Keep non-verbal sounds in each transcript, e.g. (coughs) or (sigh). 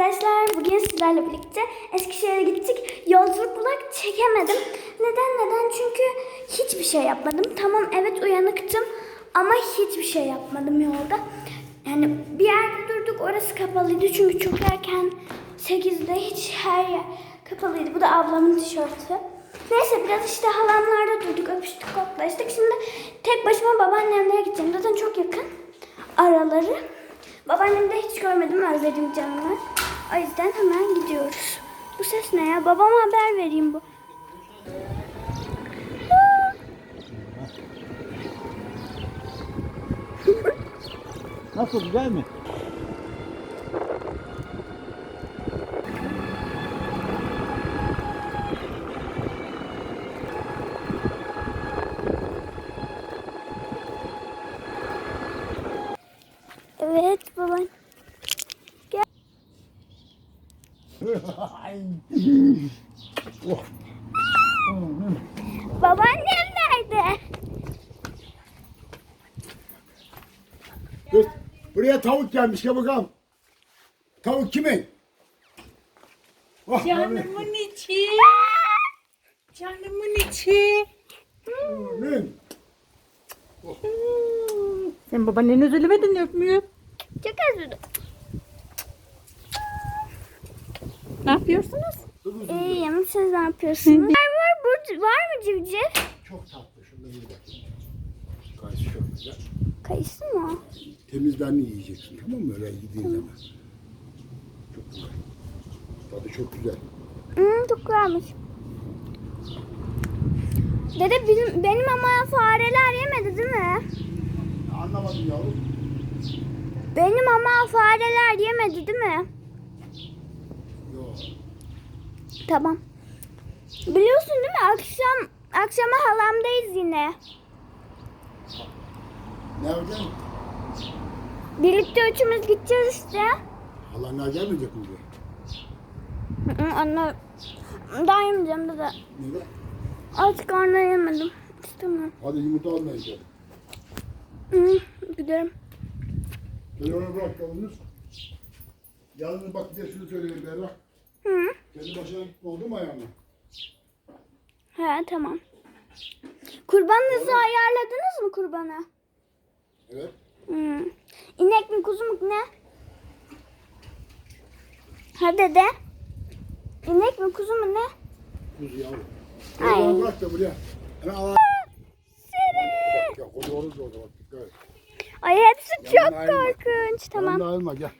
arkadaşlar. Bugün sizlerle birlikte Eskişehir'e gittik. Yolculuk vlog çekemedim. Neden neden? Çünkü hiçbir şey yapmadım. Tamam evet uyanıktım ama hiçbir şey yapmadım yolda. Yani bir yerde durduk orası kapalıydı çünkü çok erken 8'de hiç her yer kapalıydı. Bu da ablamın tişörtü. Neyse biraz işte halamlarda durduk öpüştük koklaştık. Şimdi tek başıma babaannemlere gideceğim. Zaten çok yakın araları. Babaannemi de hiç görmedim özledim canımı. O yüzden hemen gidiyoruz. Bu ses ne ya? Babama haber vereyim bu. Nasıl güzel mi? Evet baban. oh. Babaannem nerede? Dur. Buraya tavuk gelmiş gel bakalım. Tavuk kimin? Oh, abi. Canımın içi. Canımın içi. Kimin? Sen babaanneni özlemedin mi öpmüyor? Çok özledim. Ne yapıyorsunuz? İyiyim. Siz ne yapıyorsunuz? (laughs) var var. Burada var mı civciv? Çok tatlı. Şunda bir bak. Kayısı çok güzel. Kayısı mı? Temizlerini yiyeceksin tamam mı? Öyle yediğin zaman. Çok güzel. Tadı çok güzel. Hmm, çok güzelmiş. Dede benim, benim ama fareler yemedi değil mi? Anlamadım yavrum. Benim ama fareler yemedi değil mi? Yok. Tamam. Biliyorsun değil mi? Akşam akşama halamdayız yine. Nereden? Birlikte üçümüz gideceğiz işte. Halanlar gelmeyecek mi? Hı hı, Anne daha yemeyeceğim dede. Neden? Artık anne yemedim. İstemiyorum. Hadi yumurta almaya gidelim. Hı, giderim. Ona bırak yalnız. Yalnız bak bir de şunu söyleyeyim Berra. Hı. Kendi başına gitme oldu mu ayağına? He tamam. Kurbanınızı ayarladınız mı kurbana? Evet. Hı. İnek mi kuzu mu ne? Ha dede. İnek mi kuzu mu ne? Kuzu yavrum. Ay. Bırak da buraya. Hemen al. Seni. Ya koca oruz orada bak dikkat et. Ay hepsi çok Yanına ayrılma. korkunç. Tamam. Yanına ayrılma gel.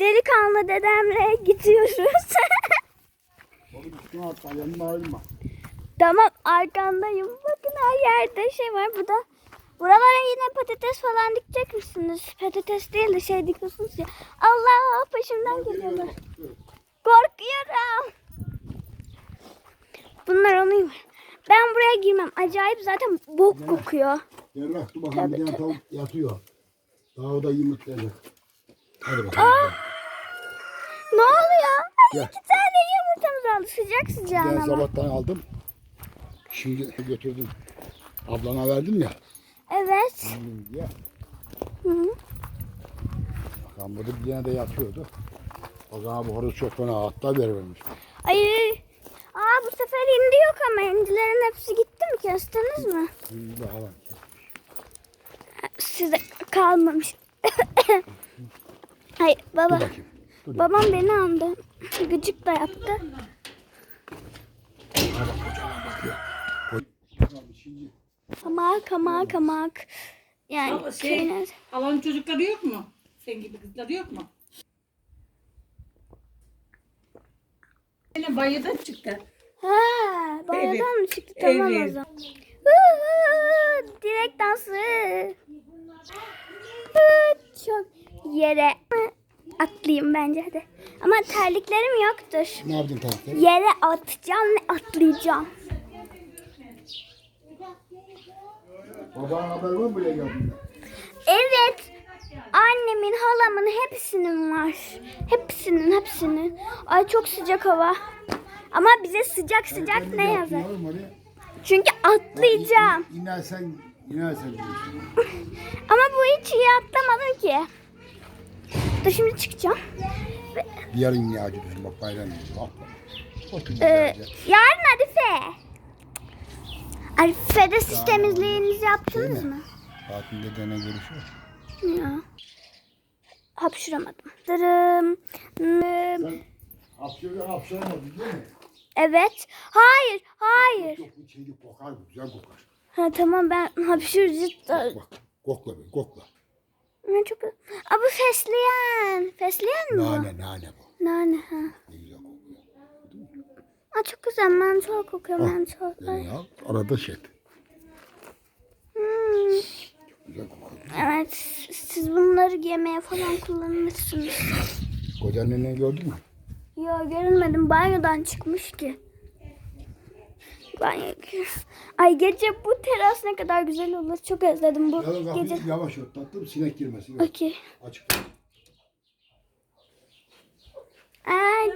Delikanlı dedemle gidiyoruz. (laughs) Atma yanına ayrılma. tamam arkandayım. Bakın her yerde şey var burada. Buralara yine patates falan dikecek misiniz? Patates değil de şey dikiyorsunuz ya. Allah peşimden geliyorlar. Korkuyorum. Bunlar onu Ben buraya girmem. Acayip zaten bok kokuyor. Berra dur bakalım Tabii, tabii. tavuk yatıyor. Daha o da yumurtlayacak. Hadi bakalım. Ne oluyor? Gel. iki tane yumurtamız aldı. Sıcak Ben sıcağına ama. sabahtan aldım. Şimdi götürdüm. Ablana verdim ya. Evet. Diye. Hı -hı. Bakalım burada bir tane de yatıyordu. O zaman bu horoz çok fena hatta vermemiş. Ay. Aa bu sefer hindi yok ama hindilerin hepsi gitti mi? Kestiniz mi? De alan. Size kalmamış. (coughs) Ay baba. Dur bakayım. Dur. Babam beni andı. Gıcık da yaptı. Ha bak kocaman bakıyor. Kamak kamak kamak. Yani Ama şey, Alan çocukları yok mu? Sen gibi kızları yok mu? Yine bayıdan çıktı. Ha, bayadan Evet, mı çıktı? Tamam o evet. zaman. Huu, Direkt dansı. Çok yere atlayayım bence hadi. Ama terliklerim yoktur. ne yaptın tavukları? Yere atacağım ve atlayacağım. Babanın haber var mı buraya geldiğinde? Evet. Annemin, halamın hepsinin var. Hepsinin, hepsinin. Ay çok sıcak hava. Ama bize sıcak sıcak ne yaptın yazar? Çünkü atlayacağım. İn- İnersen, inersen diyorsun. (laughs) Ama bu hiç iyi atlamadım ki. Dur şimdi çıkacağım. Ve Yarın ağacı düşün bak bayram. Bak bak. Otur Ee, yarın Arife. Arife'de siz temizliğinizi yaptınız mı? Tatilde dene görüşürüz. Ya. Hapşıramadım. Dırım. Nım. Hapşırdı hapşıramadı değil mi? Evet. Hayır. Hayır. Yok şeyli kokar güzel kokar. Ha, tamam ben hapşırıcı. Bak kokla bir kokla. Ne çok... Aa, bu fesleğen. Fesleğen mi bu? Nane nane bu. Nane ha. Kokuyor. Aa, çok güzel mentol kokuyor mentol. Beni al arada şey et. Hmm. Güzel kokuyor. Evet siz bunları yemeğe falan kullanırsınız. Kocanın gördün mü? Ya görünmedim banyodan çıkmış ki. Banyo. Ay gece bu teras ne kadar güzel olur. Çok özledim bu Yalnız gece. hafif yavaş ört tatlım sinek girmesin. Yok. Okey. Açık. Ay.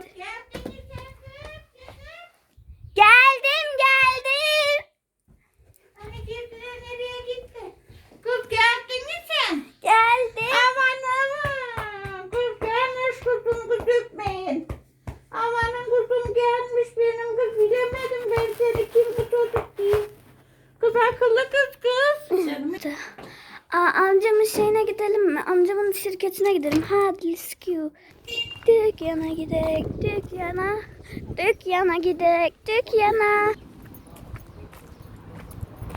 Canım. Aa, amcamın şeyine gidelim mi? Amcamın şirketine gidelim. Hadi let's go. Dükkana gidelim, dükkana. Dükkana gidelim, dükkana.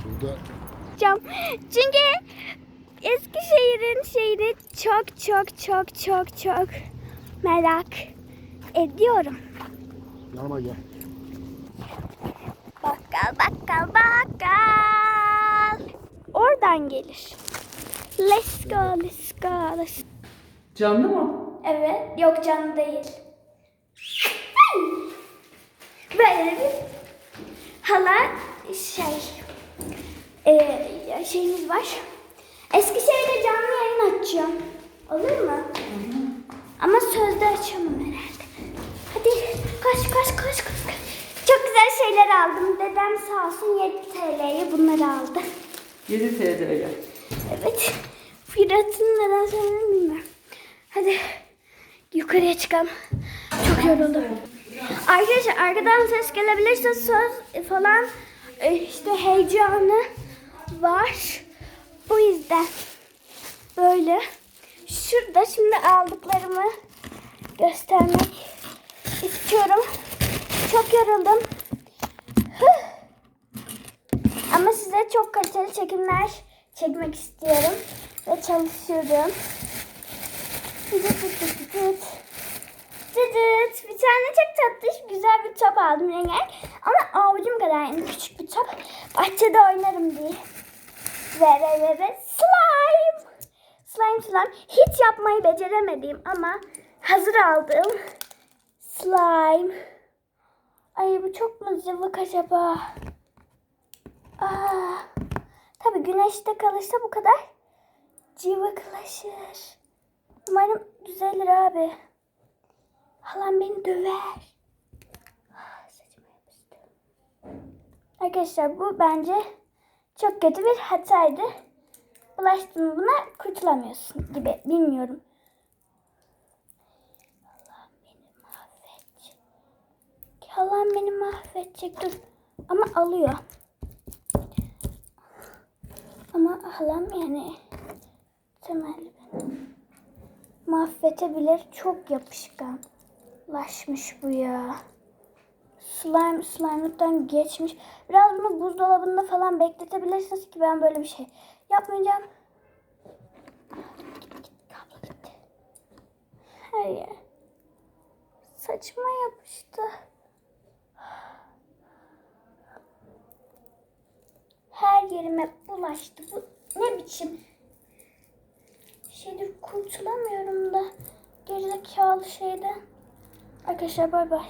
Burada Cam. Çünkü Eskişehir'in şeyini çok çok çok çok çok merak ediyorum. yanıma gel. Bakkal bakkal bakkal. Oradan gelir. Let's go, let's go, let's Canlı mı? Evet. Yok canlı değil. Böyle bir hala şey e, şeyimiz var. Eskişehir'de canlı yayın açacağım. Olur mu? Ama sözde açamam herhalde. Hadi koş koş koş koş. koş. Çok güzel şeyler aldım. Dedem sağ olsun 7 TL'ye bunları aldı. 7 TL'ye. Evet. Fiyatını neden söylediğini bilmiyorum. Hadi yukarıya çıkalım. Çok yoruldum. Arkadaşlar arkadan ses gelebilirse söz falan e, işte heyecanı var. O yüzden böyle şurada şimdi aldıklarımı göstermek istiyorum. Çok yoruldum. Huh. Ama size çok kaliteli çekimler çekmek istiyorum. Ve çalışıyorum. Dıt dıt dıt dıt dıt. Dıt dıt. Bir tane çok tatlış güzel bir top aldım rengarenk. Ama avucum kadar yani küçük bir top. Bahçede oynarım diye. Ve ve ve ve slime. Slime slime. Hiç yapmayı beceremediğim ama hazır aldığım slime. Ay bu çok mu cıvık acaba? Aa, tabii güneşte kalırsa bu kadar cıvıklaşır. Umarım düzelir abi. Halam beni döver. Ah. Arkadaşlar bu bence çok kötü bir hataydı. Bulaştın buna kurtulamıyorsun gibi. Bilmiyorum. Allah'ım beni mahvedecek. Halam beni mahvedecek. Dur. Ama alıyor. Ama halam yani temelli beni mahvedebilir. Çok yapışkanlaşmış bu ya. Slime slime'lıktan geçmiş. Biraz bunu buzdolabında falan bekletebilirsiniz ki ben böyle bir şey yapmayacağım. Git, git, gitti. Her yer. Saçıma yapıştı. Her yerime bulaştı. Bu ne biçim şeydir kurtulamıyorum da gerizekalı şeyden. Arkadaşlar bay bay.